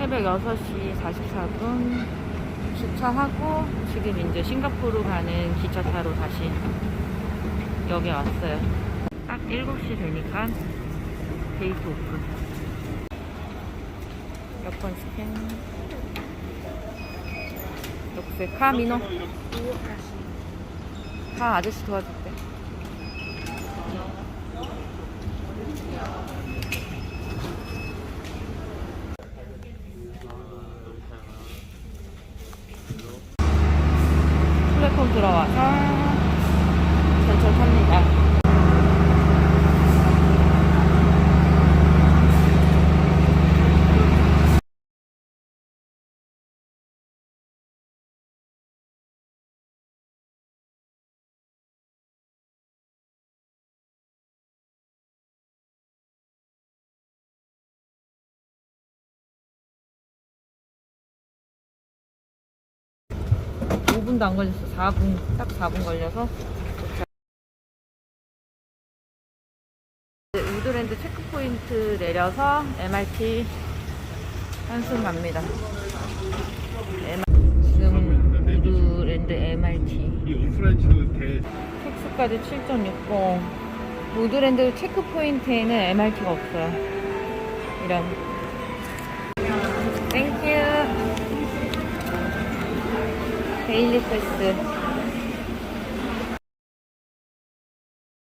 새벽 6시 44분 주차하고 지금 이제 싱가포르 가는 기차 타러 다시 여기 왔어요. 딱 7시 되니까 데이트 오픈. 여권 스캔. 녹색 카 민호. 카 아저씨 도와줄게. 들어와서 전철 탑니다. 오 5분도 안 걸렸어. 4분, 딱 4분 걸려서. 이제 우드랜드 체크포인트 내려서 MRT 한숨 갑니다. M- 지금 우드랜드 MRT. 이 오프라인치도 대 텍스까지 7.60. 우드랜드 체크포인트에는 MRT가 없어요. 이런. Peylifesi.